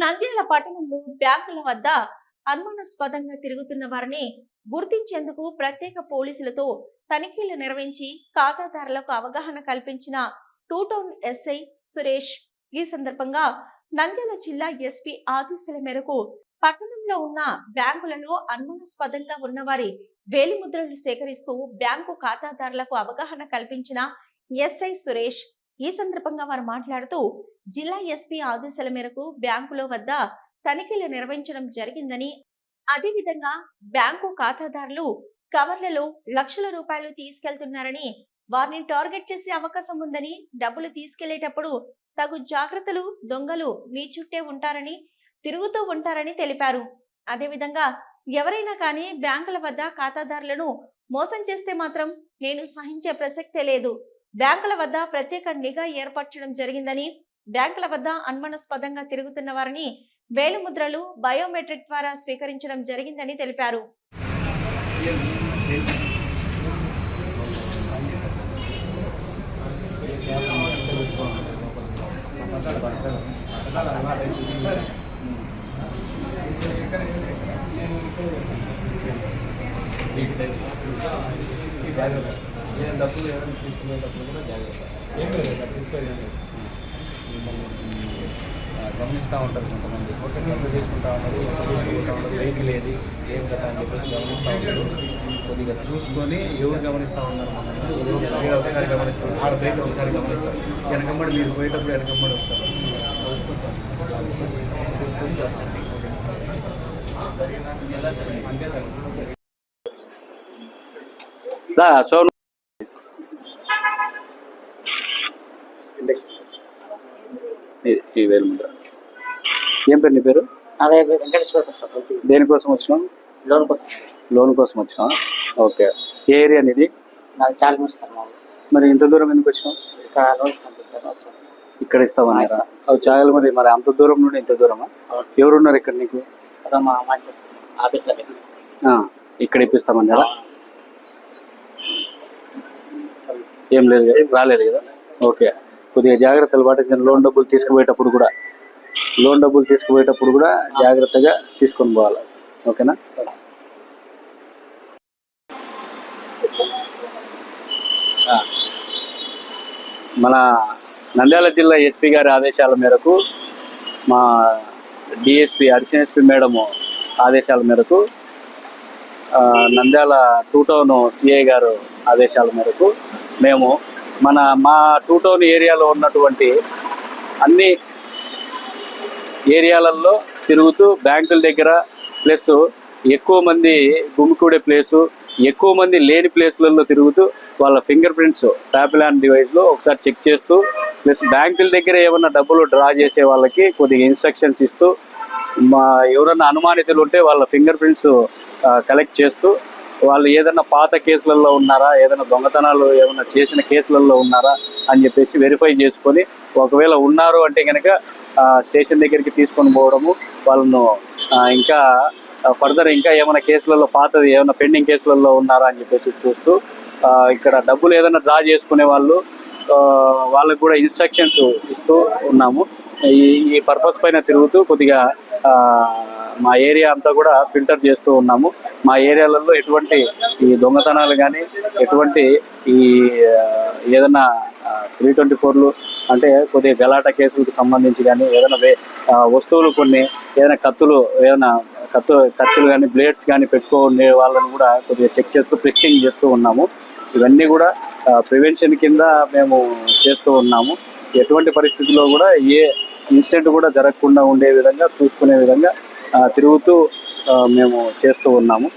నంద్యాల పట్టణంలో బ్యాంకుల వద్ద అనుమానాస్పదంగా తిరుగుతున్న వారిని గుర్తించేందుకు ప్రత్యేక పోలీసులతో తనిఖీలు నిర్వహించి ఖాతాదారులకు అవగాహన కల్పించిన టూ టౌన్ ఎస్ఐ సురేష్. ఈ సందర్భంగా నంద్యాల జిల్లా ఎస్పీ ఆదేశాల మేరకు పట్టణంలో ఉన్న బ్యాంకులలో అనుమానాస్పదంగా ఉన్న వారి వేలిముద్రలు సేకరిస్తూ బ్యాంకు ఖాతాదారులకు అవగాహన కల్పించిన ఎస్ఐ సురేష్. ఈ సందర్భంగా వారు మాట్లాడుతూ జిల్లా ఎస్పీ ఆదేశాల మేరకు బ్యాంకుల వద్ద తనిఖీలు నిర్వహించడం జరిగిందని అదేవిధంగా బ్యాంకు ఖాతాదారులు కవర్లలో లక్షల రూపాయలు తీసుకెళ్తున్నారని వారిని టార్గెట్ చేసే అవకాశం ఉందని డబ్బులు తీసుకెళ్ళేటప్పుడు తగు జాగ్రత్తలు దొంగలు మీ చుట్టే ఉంటారని తిరుగుతూ ఉంటారని తెలిపారు. అదేవిధంగా ఎవరైనా కానీ బ్యాంకుల వద్ద ఖాతాదారులను మోసం చేస్తే మాత్రం నేను సహించే ప్రసక్తే లేదు. బ్యాంకుల వద్ద ప్రత్యేక నిఘా ఏర్పరచడం జరిగిందని బ్యాంకుల వద్ద అనుమానాస్పదంగా తిరుగుతున్న వారిని వేలుముద్రలు బయోమెట్రిక్ ద్వారా స్వీకరించడం జరిగిందని తెలిపారు. డబ్బులు ఏమైనా తీసుకునేటప్పుడు కూడా జాగ్రత్త ఏం లేదు. ఇలా తీసుకోలేదు మిమ్మల్ని గమనిస్తూ ఉంటారు కొంతమంది. ఎంత తీసుకుంటా ఉన్నారు ఎంత తీసుకుంటా ఉన్నారు వెహికల్ ఏది ఏం కదా అని చెప్పేసి గమనిస్తూ ఉంటారు. కొద్దిగా చూసుకొని ఎవరు గమనిస్తూ ఉన్నారు దగ్గర ఒకసారి గమనిస్తారు ఆడ బ్రేక్ ఒకసారి గమనిస్తారు. వెనకమ్మడి మీరు పోయేటప్పుడు వెనకమ్మడి వస్తారు. చూసుకొని చేస్తాం. ఈ- వేలుముద్ర ఏం పేరు నీ పేరు? దేనికోసం వచ్చినావు? లోన్ కోసం. లోన్ కోసం వచ్చినావా? ఓకే. ఏ ఏరియా నీది? నాకు చాలా మరి ఇంత దూరం ఎందుకు వచ్చాను. ఇక్కడ ఇస్తామని ఇస్తా. అవి చాలు మరి మరి అంత దూరం నుండి ఇంత దూరమా. ఎవరున్నారు ఇక్కడ నీకు? ఇక్కడ ఇప్పిస్తామని కదా ఏం లేదు రాలేదు కదా? ఓకే. కొద్దిగా జాగ్రత్తలు పాటించండి లోన్ డబ్బులు తీసుకుపోయేటప్పుడు కూడా లోన్ డబ్బులు తీసుకుపోయేటప్పుడు కూడా జాగ్రత్తగా తీసుకొని పోవాలి. ఓకేనా? మన నంద్యాల జిల్లా ఎస్పీ గారి ఆదేశాల మేరకు మా డిఎస్పి అడిషనల్ ఎస్పీ మేడము ఆదేశాల మేరకు నంద్యాల టూ టౌన్ సిఐ గారు ఆదేశాల మేరకు మేము మన మా టూ టౌన్ ఏరియాలో ఉన్నటువంటి అన్ని ఏరియాలలో తిరుగుతూ బ్యాంకుల దగ్గర ప్లస్ ఎక్కువ మంది గుమికూడే ప్లేసు ఎక్కువ మంది లేని ప్లేసులలో తిరుగుతూ వాళ్ళ ఫింగర్ ప్రింట్స్ ప్యాపిలాన్ డివైస్లో ఒకసారి చెక్ చేస్తూ ప్లస్ బ్యాంకుల దగ్గర ఏమన్నా డబ్బులు డ్రా చేసే వాళ్ళకి కొద్దిగా ఇన్స్ట్రక్షన్స్ ఇస్తూ మా ఎవరన్నా అనుమానితులు ఉంటే వాళ్ళ ఫింగర్ ప్రింట్స్ కలెక్ట్ చేస్తూ వాళ్ళు ఏదైనా పాత కేసులలో ఉన్నారా? ఏదైనా దొంగతనాలు ఏమైనా చేసిన కేసులలో ఉన్నారా? అని చెప్పేసి వెరిఫై చేసుకొని ఒకవేళ ఉన్నారు అంటే కనుక స్టేషన్ దగ్గరికి తీసుకొని పోవడము వాళ్ళను ఇంకా ఫర్దర్ ఇంకా ఏమైనా కేసులలో పాతది ఏమైనా పెండింగ్ కేసులలో ఉన్నారా అని చెప్పేసి చూస్తూ ఇక్కడ డబ్బులు ఏదైనా డ్రా చేసుకునే వాళ్ళు వాళ్ళకు కూడా ఇన్స్ట్రక్షన్స్ ఇస్తూ ఉన్నాము. ఈ ఈ పర్పస్ పైన తిరుగుతూ కొద్దిగా మా ఏరియా అంతా కూడా ఫిల్టర్ చేస్తూ ఉన్నాము. మా ఏరియాలలో ఎటువంటి ఈ దొంగతనాలు కానీ ఎటువంటి ఈ ఏదైనా త్రీ ట్వంటీ ఫోర్లు అంటే కొద్దిగా గలాట కేసులకు సంబంధించి కానీ ఏదైనా వే- వస్తువులు కొన్ని ఏదైనా కత్తులు ఏదైనా కత్తు కత్తులు కానీ బ్లేడ్స్ కానీ పెట్టుకునే వాళ్ళని కూడా కొద్దిగా చెక్ చేస్తూ ప్రిస్కింగ్ చేస్తూ ఉన్నాము. ఇవన్నీ కూడా ప్రివెన్షన్ కింద మేము చేస్తూ ఉన్నాము. ఎటువంటి పరిస్థితుల్లో కూడా ఏ ఇన్సిడెంట్ కూడా జరగకుండా ఉండే విధంగా చూసుకునే విధంగా తిరుగుతూ మేము చేస్తూ ఉన్నాము.